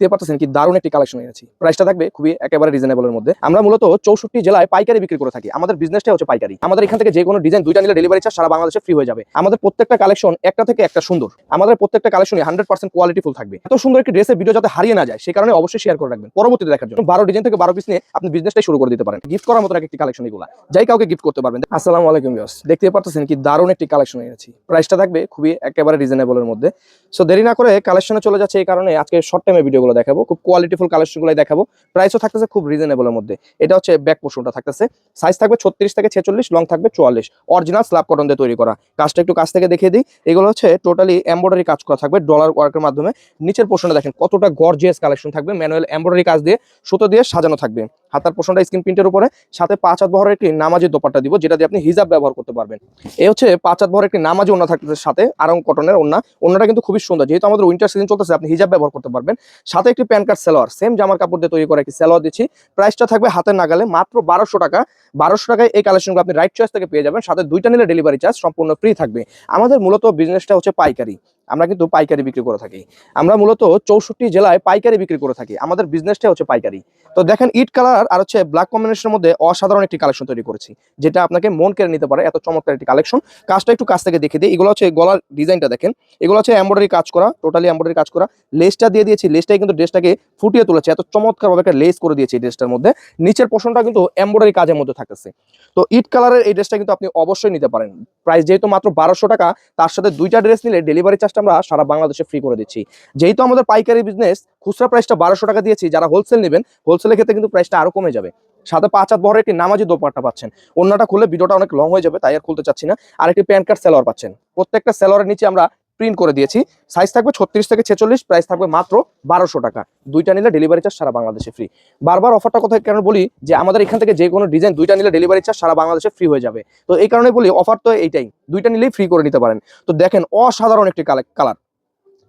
দেখতে পাচ্ছেন কি দারুণ একটি কালেকশন এনেছি। প্রাইসটা থাকবে খুবই একেবারে রিজনেবলের মধ্যে। আমরা মূলত চৌষট্টি জেলায় পাইকারি বিক্রি করে থাকি। আমাদের বিজনেসটা হচ্ছে পাইকারি। আমাদের এখান থেকে যে কোনো ডিজাইন দুইটা নিলে ডেলিভারি চার্জ সারা বাংলাদেশে ফ্রি হয়ে যাবে। আমাদের প্রত্যেকটা কালেকশন একটা থেকে একটা সুন্দর। আমাদের প্রত্যেকটা কালেকশনই হান্ড্রেড পার্সেন্ট কোয়ালিটি ফুল থাকবে। এত সুন্দর একটি ড্রেসের ভিডিও যাতে হারিয়ে না যায় সেই কারণে অবশ্যই শেয়ার করে রাখবেন। পরবর্তীতে দেখার জন্য বারো ডিজাইন থেকে বারো পিস নিয়ে আপনি বিজনেসটাই শুরু করে দিতে পারেন। গিফট করার মতো একটি কালেকশন এগুলো। যাই কাউকে গিফট করতে পারবেন। আসসালামু আলাইকুম বিয়স দেখতে পাচ্ছেন কি দারুণ একটি কালেকশন এনেছি। প্রাইসটা থাকবে খুবই একেবারে রিজনেবলের মধ্যে। সো দেরি না করে কালেকশনে চলে যাচ্ছে এই কারণে আজকে শর্ট টাইমে ভিডিওগুলো দেখাবো, খুব কোয়ালিটিফুল কালেকশনগুলো দেখাবো। প্রাইসও থাকতেছে খুব রিজনেবলের মধ্যে। এটা হচ্ছে ব্যাক পোর্শনটা থাকতেছে। সাইজ থাকবে ছত্রিশ থেকে ছেচল্লিশ লং থাকবে চুয়াল্লিশ। অরিজিনাল স্ল্যাব কটন দিয়ে তৈরি করা। কাজটা একটু কাছ থেকে দেখিয়ে দিই। এগুলো হচ্ছে টোটালি এমব্রয়ডারি কাজ করা থাকবে ডলার ওয়ার্কের মাধ্যমে। নিচের পোর্শনে দেখেন, কতটা গর্জিয়াস কালেকশন থাকবে। ম্যানুয়াল এমব্রয়ডারি কাজ দিয়ে সুতো দিয়ে সাজানো থাকবে। হাতার পোর্শনটা স্ক্রিন প্রিন্টের উপরে। সাথে পাঁচ হাত বহরের একটি নামাজি দোপাট্টা দিব, যেটা দিয়ে আপনি হিজাব ব্যবহার করতে পারবেন। এই হচ্ছে পাঁচ হাত বহরের একটি নামাজি ওনা থাকতেছে সাথে আরং কটনের ওনা ওনাটা কিন্তু খুবই সুন্দর। যেহেতু আমাদের উইন্টার সিজন চলতেছে, আপনি হিজাব ব্যবহার করতে পারবেন। সাথে একটি প্যান কার্ড সেলোয়ার সেম জামার কাপড় দিয়ে তৈরি করা একটি সেলোয়ার দিচ্ছি। প্রাইসটা থাকবে হাতের নাগালে মাত্র বারোশো টাকা। বারোশো টাকায় এই কালেকশনগুলো আপনি রাইট চয়েস থেকে পেয়ে যাবেন। সাথে দুইটা নিলে ডেলিভারি চার্জ সম্পূর্ণ ফ্রি থাকবে। আমাদের মূলত বিজনেসটা হচ্ছে পাইকারি। আমরা কিন্তু পাইকারি বিক্রি করে থাকি। আমরা মূলত চৌষট্টি জেলায় পাইকারি বিক্রি করে থাকি। আমাদের বিজনেসটা হচ্ছে পাইকারি। তো দেখেন ইট কালার আর হচ্ছে ব্ল্যাক কম্বিনেশনের মধ্যে অসাধারণ একটি কালেকশন তৈরি করেছি, যেটা আপনাকে মন কেড়ে নিতে পারে, এত চমৎকার একটি কালেকশন কাজটা একটু কাছ থেকে দেখে দিই। এগুলো হচ্ছে গলার ডিজাইনটা দেখেন। এগুলো হচ্ছে এমব্রয়ডারি কাজ করা টোটালি এমব্রয়ডারি কাজ করা। লেসটা দিয়ে দিয়েছি লেসটাই কিন্তু ড্রেসটাকে ফুটিয়ে তুলেছে, এত চমৎকারভাবে একটা লেস করে দিয়েছি ড্রেসটার মধ্যে। নিচের পোর্শনটা কিন্তু এমব্রয়ডারি কাজের মধ্যে থাকতেছে। তো ইট কালারের এই ড্রেসটা কিন্তু আপনি অবশ্যই নিতে পারেন। প্রাইস যেহেতু মাত্র বারোশো টাকা, তার সাথে দুইটা ড্রেস নিলে ডেলিভারি চার্জটা আমরা সারা বাংলাদেশে ফ্রি করে দিচ্ছি। যেহেতু আমাদের পাইকারি বিজনেস খুচরা প্রাইসটা বারোশো টাকা দিয়েছি, যারা হোলসেল নেবেন হোলসেলের ক্ষেত্রে কিন্তু প্রাইসটা আরও কমে যাবে। সাথে পাঁচ হাত বহরের একটি নামাজি দোপাট্টা পাচ্ছেন। অন্যটা খুলে ভিডিওটা অনেক লং হয়ে যাবে, তাই আর খুলতে চাচ্ছি না। আর একটি প্যান কার্ড সেলোয়ার পাচ্ছেন। প্রত্যেকটা সেলোয়ারের নিচে আমরা প্রিন্ট করে দিয়েছি। সাইজ থাকবে ছত্রিশ থেকে ছেচল্লিশ প্রাইস থাকবে মাত্র বারোশো টাকা। দুইটা নিলে ডেলিভারি চার্জ সারা বাংলাদেশে ফ্রি বারবার অফারটা কথা কেন বলি যে আমাদের এখান থেকে যে কোনো ডিজাইন দুইটা নিলে ডেলিভারি চার্জ সারা বাংলাদেশে ফ্রি হয়ে যাবে। তো এই কারণে বলি অফার তো এইটাই, দুইটা নিলেই ফ্রি করে নিতে পারেন। তো দেখেন অসাধারণ একটি কালার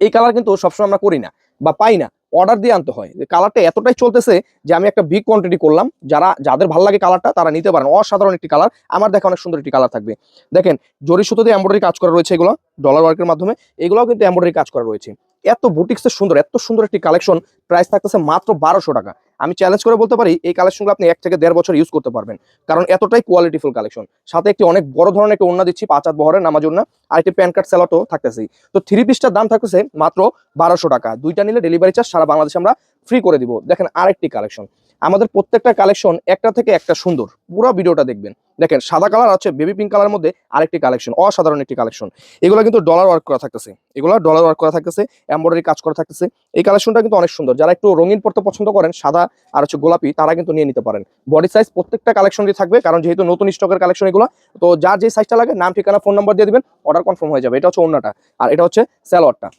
এই কালার কিন্তু সবসময় আমরা করি না। বা পাই না অর্ডার দিয়ে আনতে হয়। কালারটা এতটাই চলতেছে যে আমি একটা বিগ কোয়ান্টিটি করলাম, যারা, যাদের ভালো লাগে কালারটা তারা নিতে পারেন। অসাধারণ একটি কালার আমার দেখা অনেক সুন্দর একটি কালার থাকবে। দেখেন জরি সুতো দিয়ে এম্ব্রয়ডারি কাজ করা রয়েছে এগুলো ডলার ওয়ার্কের মাধ্যমে, এগুলোও কিন্তু এম্ব্রয়ডারি কাজ করা রয়েছে। এত বুটিক্সের সুন্দর, এত সুন্দর একটি কালেকশন প্রাইস থাকতেছে মাত্র বারোশো টাকা। আমি চ্যালেঞ্জ করে বলতে পারি, এই কালেকশনগুলো আপনি এক থেকে দেড় বছর ইউজ করতে পারবেন। কারণ এতটাই কোয়ালিটিফুল কালেকশন সাথে একটি অনেক বড় ধরনের একটা ওন্না দিচ্ছি, পাঁচ হাত বহরের নামাজ ওন্না আর একটি প্যান কার্ড স্যালাটও থাকতেছি। তো থ্রি পিসটার দাম থাকতেছে মাত্র বারোশো টাকা। দুইটা নিলে ডেলিভারি চার্জ সারা বাংলাদেশে আমরা ফ্রি করে দিব। দেখেন আরেকটি কালেকশন আমাদের প্রত্যেকটা কালেকশন একটা থেকে একটা সুন্দর। পুরো ভিডিওটা দেখবেন। দেখেন, সাদা কালার আছে বেবি পিঙ্ক কালার মধ্যে আরেকটি কালেকশন অসাধারণ একটি কালেকশন এগুলো কিন্তু ডলার ওয়ার্ক করা থাকতেছে। এগুলো ডলার ওয়ার্ক করা থাকতেছে এমব্রয়ডারি কাজ করা থাকতেছে। এই কালেকশনটা কিন্তু অনেক সুন্দর। যারা একটু রঙিন পড়তে পছন্দ করেন, সাদা আর হচ্ছে গোলাপি, তারা কিন্তু নিয়ে নিতে পারেন। বডি সাইজ প্রত্যেকটা কালেকশনই থাকবে, কারণ যেহেতু নতুন স্টকের কালেকশন এগুলো, তো যার যে সাইজটা লাগে, নাম, ঠিকানা ফোন নাম্বার দিয়ে দিবেন অর্ডার কনফার্ম হয়ে যাবে। এটা হচ্ছে অন্যটা আর এটা হচ্ছে স্যালোয়ারটা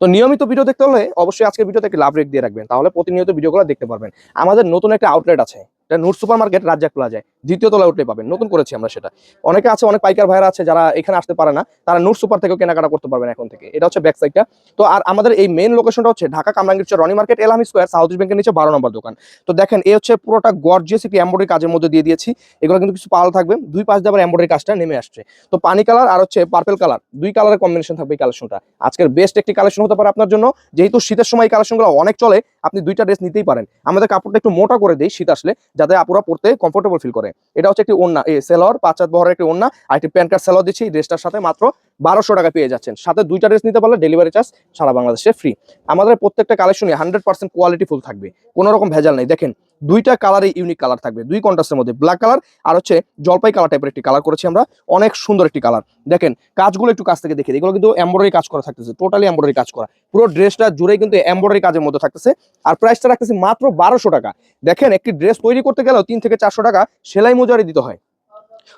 তো নিয়মিত ভিডিও দেখতে হলে অবশ্যই আজকে ভিডিওতে একটি লাভ রেট দিয়ে রাখবেন। তাহলে প্রতিনিয়ত ভিডিওগুলো দেখতে পারবেন। আমাদের নতুন একটা আউটলেট আছে। এটা নূর সুপার মার্কেট রাজ্জাক প্লাজায়। দ্বিতীয় তলায় উঠলে পাবেন। নতুন করেছি আমরা সেটা। অনেকে আছে, অনেক পাইকার ভাইরা আছে যারা এখানে আসতে পারে না। তারা নূর সুপার থেকেও কেনাকাটা করতে পারবেন এখন থেকে। এটা হচ্ছে ব্যাক সাইডটা তো আর আমাদের এই মেন লোকেশনটা হচ্ছে ঢাকা কামরাঙ্গীর রনি মার্কেট এলামি স্কোয়ার, সাউথ ব্যাংকের নিচে বারো নম্বর দোকান। তো দেখেন এই হচ্ছে পুরোটা গর্জিয়াস একটি এমব্রয়ডারি কাজের মধ্যে দিয়ে দিয়েছি। এগুলো কিন্তু কিছু পাল থাকবে। দুই পাশ দিয়ে আবার এমব্রয়ডারি কাজটা নেমে আসছে। তো পানি কালার আর হচ্ছে পার্পেল কালার, দুই কালারের কম্বিনেশন থাকবে এই কালেকশনটা আজকের বেস্ট একটি কালেকশন হতে পারে আপনার জন্য। যেহেতু শীতের সময় এই কালেকশনগুলো অনেক চলে আপনি দুইটা ড্রেস নিতেই পারেন। আমাদের কাপড়টা একটু মোটা করে দিই শীত আসলে, যাতে আপুরা পড়তে কমফোর্টেবল ফিল করে। এটা হচ্ছে একটি এই সেলর পাঁচ হাত বহরের একটি ওন্না, আর একটি প্যান্ট কার্ড সেলর দিচ্ছি এই ড্রেসটার সাথে মাত্র বারোশো টাকা পেয়ে যাচ্ছেন। সাথে দুইটা ড্রেস নিতে পারলে ডেলিভারি চার্জ সারা বাংলাদেশে ফ্রি আমাদের প্রত্যেকটা কালেকশনই হান্ড্রেড পার্সেন্ট কোয়ালিটি ফুল থাকবে। কোনো রকম ভেজাল নেই। দেখেন, দুইটা কালারই ইউনিক কালার থাকবে। দুই কন্ট্রাস্টের মধ্যে ব্ল্যাক কালার আর হচ্ছে জলপাই কালার টাইপের একটি কালার করেছি আমরা। অনেক সুন্দর একটি কালার দেখেন, কাজগুলো একটু কাছ থেকে দেখে। এগুলো কিন্তু এমব্রয়ডারি কাজ করা থাকতেছে। টোটালি এমব্রয়ডারি কাজ করা। পুরো ড্রেসটা জুড়েই কিন্তু এমব্রয়ডারি কাজের মধ্যে থাকতেছে। আর প্রাইসটা রাখতেছে মাত্র বারোশো টাকা। দেখেন, একটি ড্রেস তৈরি করতে গেলেও তিন থেকে চারশো টাকা সেলাই মজুরি দিতে হয়।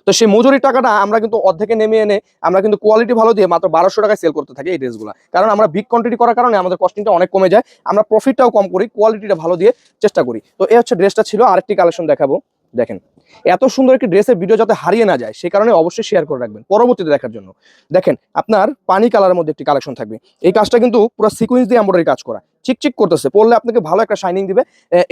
তো সেই মজুরির টাকাটা আমরা কিন্তু অর্ধেকে নেমে এনে আমরা কিন্তু কোয়ালিটি ভালো দিয়ে মাত্র বারোশো টাকায় সেল করতে থাকি এই ড্রেসগুলো কারণ আমরা বিগ কোয়ান্টিটি করার কারণে আমাদের কস্টিংটা অনেক কমে যায়। আমরা প্রফিটটাও কম করি কোয়ালিটিটা ভালো দিয়ে চেষ্টা করি। তো এই হচ্ছে ড্রেসটা ছিল, আরেকটি কালেকশন দেখাবো। দেখেন, এত সুন্দর একটি ড্রেসের ভিডিও যাতে হারিয়ে না যায় সেই কারণে অবশ্যই শেয়ার করে রাখবেন, পরবর্তীতে দেখার জন্য। দেখেন, আপনার পানি কালারের মধ্যে একটি কালেকশন থাকবে। এই কাজটা কিন্তু পুরো সিকুয়েন্স দিয়ে এমব্রয়ডারি কাজ করা। চিকচিক করতেছে, পড়লে আপনাকে ভালো একটা শাইনিং দিবে।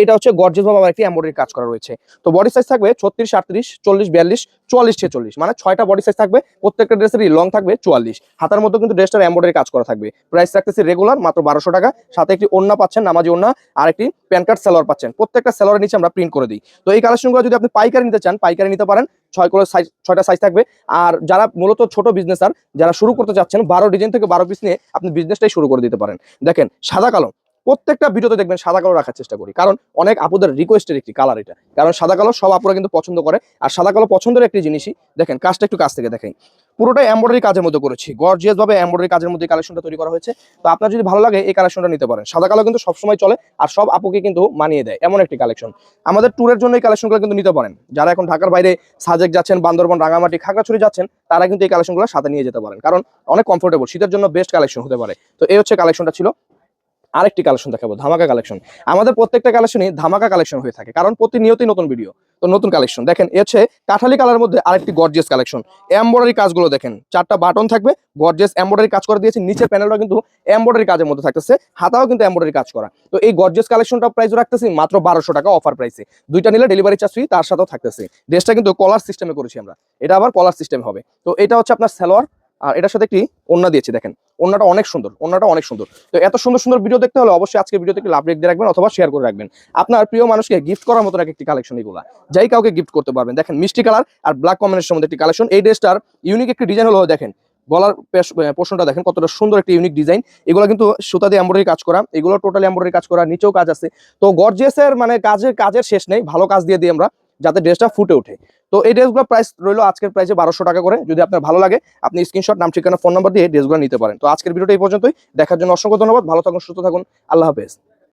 এটা হচ্ছে গর্জেস আবার একটি এমব্রয়ডারি কাজ করা রয়েছে। তো বডি সাইজ থাকবে ছত্রিশ, আটত্রিশ, চল্লিশ, বিয়াল্লিশ, চুয়াল্লিশ, ছেচল্লিশ। মানে ছয়টা বডি সাইজ থাকবে, প্রত্যেকটা ড্রেসেরই লং থাকবে চুয়াল্লিশ। হাতার মধ্যে কিন্তু ড্রেসটার এমব্রয়ডারি কাজ করা থাকবে। প্রাইস রাখতেছি রেগুলার মাত্র বারোশো টাকা। সাথে একটি ওন্না পাচ্ছেন, নামাজি ওন্না আর একটি প্যান কার্ড সেলোয়ার পাচ্ছেন। প্রত্যেকটা সেলোয়ারের নিচে আমরা প্রিন্ট করে দিই। তো এই কালেকশনগুলো যদি আপনি পাইকারি নিতে চান, পাইকারি নিতে পারেন। ছয় করে সাইজ ছয়টা সাইজ থাকবে। আর যারা মূলত ছোট বিজনেসার যারা শুরু করতে চাচ্ছেন, বারো ডিজাইন থেকে বারো পিস নিয়ে আপনি বিজনেসটাই শুরু করে দিতে পারেন। দেখেন, সাদা কালো। প্রত্যেকটা ভিডিওতে দেখবেন সাদা কালো রাখার চেষ্টা করি। কারণ অনেক আপুদের রিকোয়েস্টের একটি কালার এটা। কারণ সাদা কালো সব আপুরা কিন্তু পছন্দ করে। আর সাদা কালো পছন্দের একটি জিনিসই, দেখেন, কাজটা একটু কাছ থেকে দেখেন। পুরোটাই এমব্রয়ডারি কাজের মধ্যে করেছি। গর্জিয়াস ভাবে এমব্রয়ডারি কাজের মধ্যে কালেকশনটা তৈরি করা হয়েছে। তো আপনার যদি ভালো লাগে এই কালেকশনটা নিতে পারেন। সাদা কালো কিন্তু সবসময় চলে আর সব আপুকে কিন্তু মানিয়ে দেয় এমন একটি কালেকশন আমাদের ট্যুরের জন্য এই কালেকশনগুলো কিন্তু নিতে পারেন। যারা এখন ঢাকার বাইরে সাজেক যাচ্ছেন, বান্দরবন, রাঙামাটি, খাগড়াছড়ি যাচ্ছেন, তারা কিন্তু এই কালেকশনগুলো সাথে নিয়ে যেতে পারেন। কারণ অনেক কমফোর্টেবল শীতের জন্য বেস্ট কালেকশন হতে পারে। তো এই হচ্ছে কালেকশনটা ছিল। আরেকটি কালেকশন দেখাবো, ধামাকা কালেকশন আমাদের প্রত্যেকটা কালেকশনই ধামাকা কালেকশন হয়ে থাকে, কারণ প্রতিনিয়তই নতুন ভিডিও তো নতুন কালেকশন দেখেন হচ্ছে কাঠালি কালারের মধ্যে আরেকটি গর্জিয়াস কালেকশন এমব্রয়ডারি কাজগুলো দেখেন, চারটা বাটন থাকবে গর্জিয়াস এমব্রয়ডারি কাজ করে দিয়েছে, নিচের প্যানেলটা কিন্তু এমব্রয়ডারি কাজের মধ্যে থাকতেছে, হাতাও কিন্তু এমব্রয়ডারি কাজ করা। তো এই গর্জিয়াস কালেকশনটা প্রাইস রাখতেছি, মাত্র বারোশো টাকা অফার প্রাইসে দুইটা নিলে ডেলিভারি চার্জ ফ্রি তার সাথেও থাকতেছে। ড্রেসটা কিন্তু কলার সিস্টেমে করেছি আমরা, এটা আবার কলার সিস্টেম হবে। তো এটা হচ্ছে আপনার সালোয়ার আর এটার সাথে একটি ওন্না দিয়েছি, দেখেন। ওন্নাটা অনেক সুন্দর ওন্নাটা অনেক সুন্দর। তো এত সুন্দর সুন্দর ভিডিও দেখতে হলে অবশ্যই আজকে ভিডিওতে একটি লাভ রেখ রাখবেন অথবা শেয়ার করে রাখবেন। আপনার প্রিয় মানুষকে গিফট করার মতো একটি কালেকশন এগুলা। যাই কাউকে গিফট করতে পারবেন। দেখেন, মিষ্টি কালার আর ব্ল্যাক কম্বিনেশনের মধ্যে একটি কালেকশন এই ড্রেসটার ইউনিক একটি ডিজাইন হলো, দেখেন, গলার পোর্শনটা দেখেন, কতটা সুন্দর একটি ইউনিক ডিজাইন এগুলো কিন্তু সুতা দিয়ে এমব্রয়ডারি কাজ করা, এগুলো টোটালি এমব্রয়ডারি কাজ করা, নিচেও কাজ আছে। তো গর্জিয়াসের মানে কাজের কাজের শেষ নেই, ভালো কাজ দিয়ে দিই আমরা। যাতে ড্রেসটা ফুটে ওঠে। তো এই ড্রেসগুলো প্রাইস রইল আজকের প্রাইসে বারোশো টাকা করে। যদি আপনার ভালো লাগে, আপনি স্ক্রিনশট নাম, ঠিকানা ফোন নাম্বার দিয়ে ড্রেসগুলো নিতে পারেন। তো আজকের ভিডিওটা এই পর্যন্তই। দেখার জন্য অসংখ্য ধন্যবাদ। ভালো থাকুন, সুস্থ থাকুন। আল্লাহ হাফেজ।